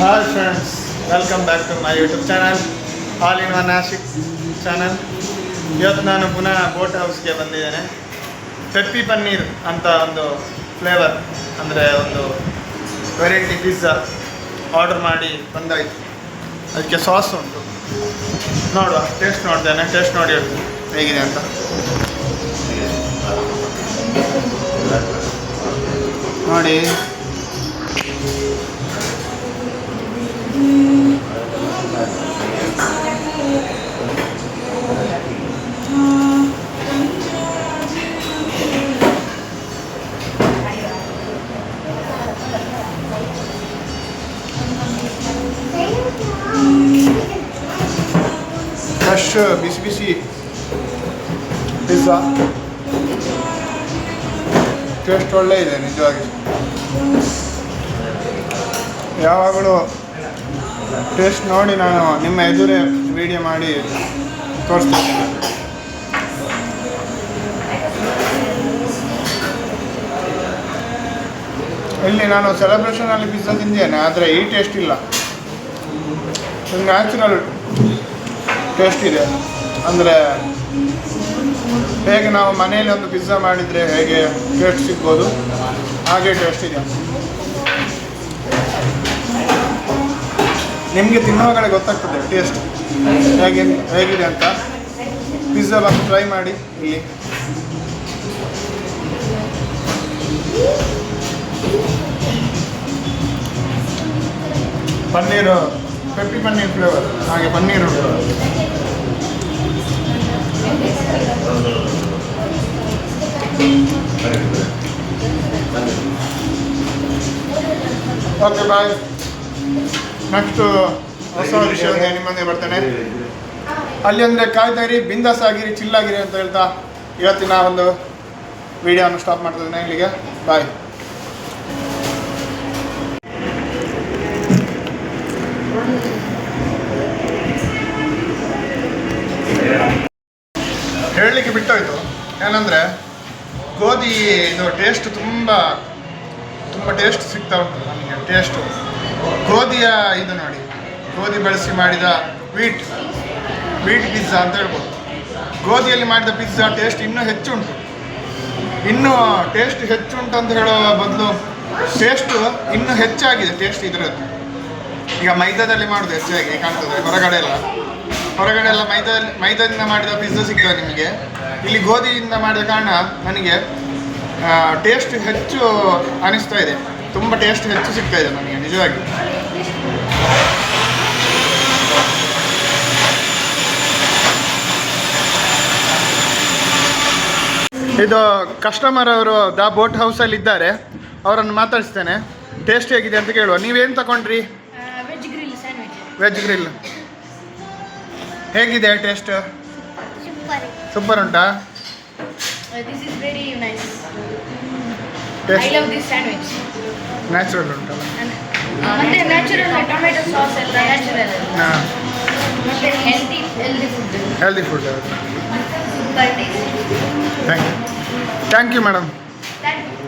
Friends welcome back to my YouTube channel all in one Ashiq channel ಇವತ್ತು ನಾನು ಪುನಃ boat ಹೌಸ್ಗೆ ಬಂದಿದ್ದೇನೆ. Peppy paneer ಅಂತ ಒಂದು ಫ್ಲೇವರ್ ಅಂದರೆ ಒಂದು ವೆರೈಟಿ ಪಿಜ್ಜಾ ಆರ್ಡರ್ ಮಾಡಿ ಬಂದಾಯಿತು. ಅದಕ್ಕೆ ಸಾಸ್ ಉಂಟು. ನೋಡುವ ಟೇಸ್ಟ್ ನೋಡ್ತೇನೆ ಟೇಸ್ಟ್ ನೋಡಿ ಹೇಗಿದೆ ಅಂತ. ನೋಡಿ. ಫ್ರೆಶ್ ಬಿಸಿ ಬಿಸಿ. ಪಿಜ್ಜಾ ಟೇಸ್ಟ್ ಒಳ್ಳೆ ಇದೆ, ನಿಜವಾಗಿ. ಯಾವಾಗಲೂ ಟೇಸ್ಟ್ ನೋಡಿ ನಾನು ನಿಮ್ಮ ಎದುರೇ ವಿಡಿಯೋ ಮಾಡಿ ತೋರಿಸ್ತೀನಿ. ಇಲ್ಲಿ ನಾನು ಸೆಲೆಬ್ರೇಷನಲ್ಲಿ ಪಿಜ್ಜಾ ತಿಂದೇನೆ ಆದರೆ ಈ ಟೇಸ್ಟ್ ಇಲ್ಲ. ನ್ಯಾಚುರಲ್ ಟೇಸ್ಟ್ ಇದೆ. ಅಂದರೆ ಹೇಗೆ ನಾವು ಮನೆಯಲ್ಲಿ ಒಂದು ಪಿಜ್ಜಾ ಮಾಡಿದರೆ ಹೇಗೆ ಟೇಸ್ಟ್ ಸಿಗ್ಬೋದು, ಹಾಗೆ ಟೇಸ್ಟ್ ಇದೆ. ನಿಮಗೆ ತಿನ್ನುವಾಗಲೇ ಗೊತ್ತಾಗ್ತದೆ ಟೇಸ್ಟ್ ಹೇಗೆ, ಹೇಗಿದೆ ಅಂತ. ಪಿಜ್ಜಾ ಬಂದು ಟ್ರೈ ಮಾಡಿ, ಇಲ್ಲಿ. ಪನ್ನೀರು. ಪೆಪ್ಪಿ ಪನ್ನೀರ್ ಫ್ಲೇವರ್ ಹಾಗೆ ಪನ್ನೀರ್ ಉಂಟು. ಓಕೆ ಬಾಯ್ ನೆಕ್ಸ್ಟು ಹೊಸ ವಿಷಯಕ್ಕೆ ನಿಮ್ಮನ್ನೇ ಬರ್ತೇನೆ. ಅಲ್ಲಿ ಅಂದರೆ ಕಾಯ್ತಾ ಇರಿ ಬಿಂದಾಸ್ ಆಗಿರಿ ಚಿಲ್ಲಾಗಿರಿ ಅಂತ ಹೇಳ್ತಾ ಇವತ್ತಿನ ಒಂದು ವಿಡಿಯೋನ ಸ್ಟಾಪ್ ಮಾಡ್ತಿದ್ದೇನೆ ಇಲ್ಲಿಗೆ. ಬಾಯ್ ಹೇಳಲಿಕ್ಕೆ ಬಿಟ್ಟೋಯ್ತು. ಏನಂದರೆ, ಗೋಧಿ ಇದು ಟೇಸ್ಟ್ ತುಂಬ ತುಂಬ ಟೇಸ್ಟ್ ಸಿಗ್ತಾ ಉಂಟು ನಮಗೆ ಟೇಸ್ಟು ಗೋಧಿಯ ಇದು ನೋಡಿ, ಗೋಧಿ ಬಳಸಿ ಮಾಡಿದ ವೀಟ್ ವೀಟ್ ಪಿಜ್ಜಾ ಅಂತ ಹೇಳ್ಬೋದು. ಗೋಧಿಯಲ್ಲಿ ಮಾಡಿದ ಪಿಜ್ಜಾ ಟೇಸ್ಟ್ ಇನ್ನೂ ಹೆಚ್ಚು ಉಂಟು. ಇನ್ನೂ ಟೇಸ್ಟ್ ಹೆಚ್ಚು ಉಂಟು ಅಂತ ಹೇಳೋ ಬದಲು ಟೇಸ್ಟು ಇನ್ನೂ ಹೆಚ್ಚಾಗಿದೆ ಟೇಸ್ಟ್ ಇದರದ್ದು. ಈಗ ಮೈದಾದಲ್ಲಿ ಮಾಡೋದು ಹೆಚ್ಚಾಗಿ ಕಾಣ್ತದೆ, ಹೊರಗಡೆ ಎಲ್ಲ. ಹೊರಗಡೆ ಎಲ್ಲ ಮೈದಾದಲ್ಲಿ ಮೈದಾದಿಂದ ಮಾಡಿದ ಪಿಜ್ಜಾ ಸಿಗ್ತದೆ ನಿಮಗೆ. ಇಲ್ಲಿ ಗೋಧಿಯಿಂದ ಮಾಡಿದ ಕಾರಣ ನನಗೆ ಟೇಸ್ಟ್ ಹೆಚ್ಚು ಅನಿಸ್ತಾ ಇದೆ. ತುಂಬ ಟೇಸ್ಟ್ ಹೆಚ್ಚು ಸಿಗ್ತಾ ಇದೆ ನನಗೆ, ನಿಜವಾಗಿ. ಇದು ಕಸ್ಟಮರ್ ಅವರು ದ ಬೋಟ್ ಹೌಸಲ್ಲಿ ಇದ್ದಾರೆ. ಅವರನ್ನು ಮಾತಾಡಿಸ್ತೇನೆ. ಟೇಸ್ಟ್ ಹೇಗಿದೆ ಅಂತ ಕೇಳುವ. ನೀವೇನು ತಗೊಂಡ್ರಿ ವೆಜ್ ಗ್ರಿಲ್ ಹೇಗಿದೆ ಟೇಸ್ಟ್ ಸೂಪರ್. ಸೂಪರ್ ಉಂಟಾ? This is very nice I taste love this sandwich natural ಉಂಟಲ್ಲ ಮತ್ತೆ ನ್ಯಾಚುರಲ್ ಟೊಮೆಟೊ ಸಾಸ್ ಎಲ್ಲ ನ್ಯಾಚುರಲ್ ಹಾಂ. ಮತ್ತೆ healthy healthy food healthy food super taste thank you thank you madam thank you